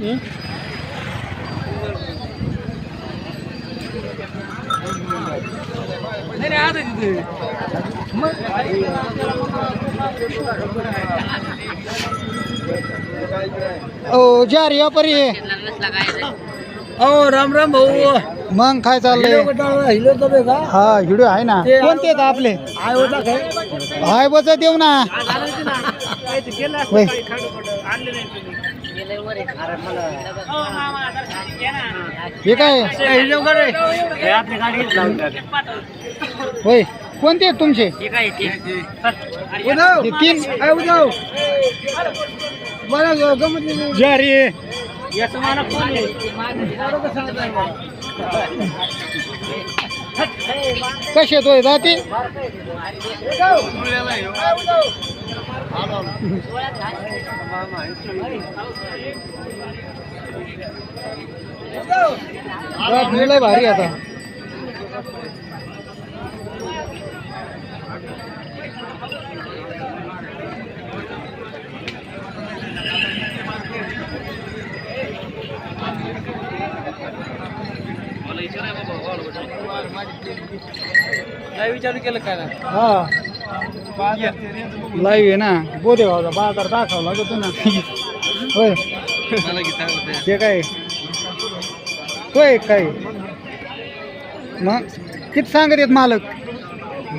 हं? ओ जार आहे. हो राम राम भाऊ. मग काय चाललंय? हिलो तर का? हा व्हिडिओ आहे ना. कोणते आहेत आपले? आय होता काय हाय बच देऊ ना. होय. हे काय? होय कोणते आहेत तुमचे? हे तीन. जारी. कसे तो? जाते? लय भारी आता काय विचार केलं काय हा. लाईव्ह आहे ना? बोधे भावचा बाजार दाखवला लागतो ना. होय. ते काय? होय काय? मग किती सांगत आहेत मालक?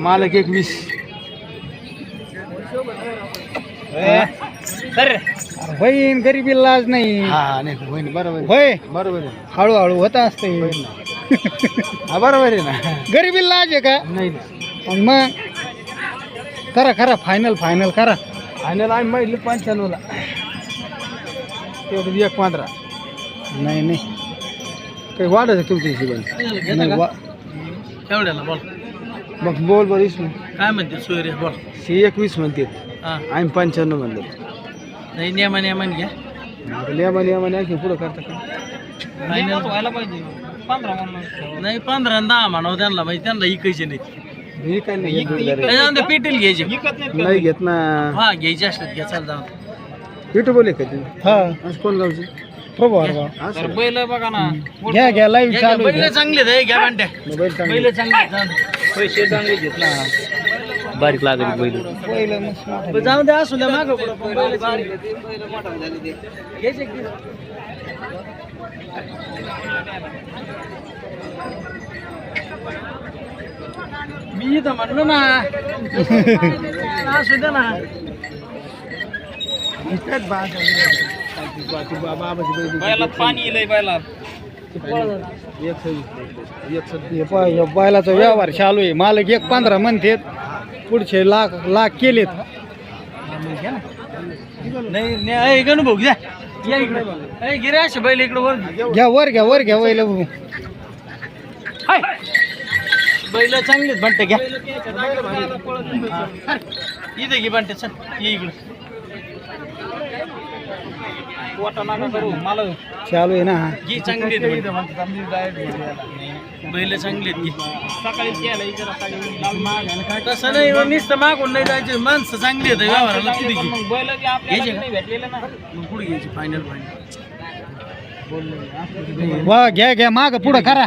मालक एक वीस अरे होईन गरिबी लाज नाही. हा बरोबर. होय? बरोबर हळूहळू होत असते. हा बरोबर आहे ना. गरिबी लाज आहे का? नाही मग? करा करा फायनल फायनल करा. फायनल आम्ही माहिती पंच्याण्णवला. तेवढं एक पंधरा. नाही नाही. काही वाढत तुमच्या हिशोबाने? नाही वा. बोल. मग बोल बोल इसमें काय म्हणते सोयरे बोल. शी एकवीस म्हणते. हा. आम्ही पंच्याण्णव म्हणलो. नाही नेमा नेमाने घ्या. लेमा लेमा आणखी पुढं करता का? व्हायला पाहिजे. पंधरा नाही पंधरा आणि दहा म्हणावं त्यांना माहिती त्यांना इकायचे नाही. काय नाही घेत जोडीदार. त्याच्यानंतर पेटेल घ्यायचे नाही घेत ना हा घ्यायचे असतात घ्या चाल जाऊ पिटू बोले का तुम्ही हा आज कोण गावची प्रभू अरे वा. तर बैल बघा ना घ्या घ्या लाईव्ह. चालू आहे. बैल चांगले आहेत, घ्या बांट्या मोबाईल चांगला बैल चांगले आहेत, जाऊ दे. पैसे चांगले घेत ना बारीक लागत बैल पहिलं मस्त मोठं. बरं, जाऊ द्या असू द्या मागं पुढं, पण बैल चांगले आहेत. घ्यायचे की? मी इथं म्हणलं ना. असू ना. पाणी बैलात बैलाचा व्यवहार चालू आहे. मालक एक पंधरा म्हणतेत. पुढचे लाख लाख केलेत. नाही नाही गणू भाऊ घ्या. इकडे. बैल घ्या वर घ्या वर घ्या वैल हाय बैल चांगलेच बंटे घ्या. हा. इथे घे बंटे चल ये इकडे. वाटा नका करू मला चालू आहे ना. घे चांगली आहेत बैल चांगली आहेत घे तसं नाही मग नुसतं मागून नाही जायचे. माणसं चांगली आहेत व्यवहाराला किती घे. घ्यायचे का? मग पुढे घ्यायचे? फायनल फायनल वा घ्या घ्या माग पुढं करा.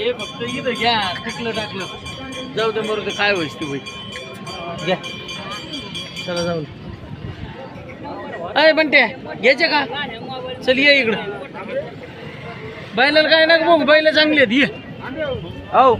हे फक्त इथं घ्या टिकलं टाकलं. जाऊ दे मरू काय व्हायच तू भाई घ्या. चला जाऊन. अरे बंटे घ्यायचे का? चल ये इकडं. बैलाला काय ना बघू बैल चांगली आहेत ये. हो.